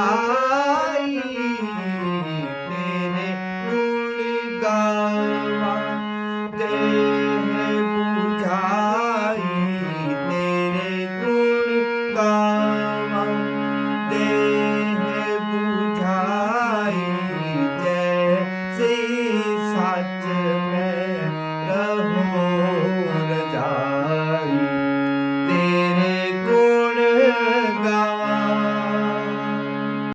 아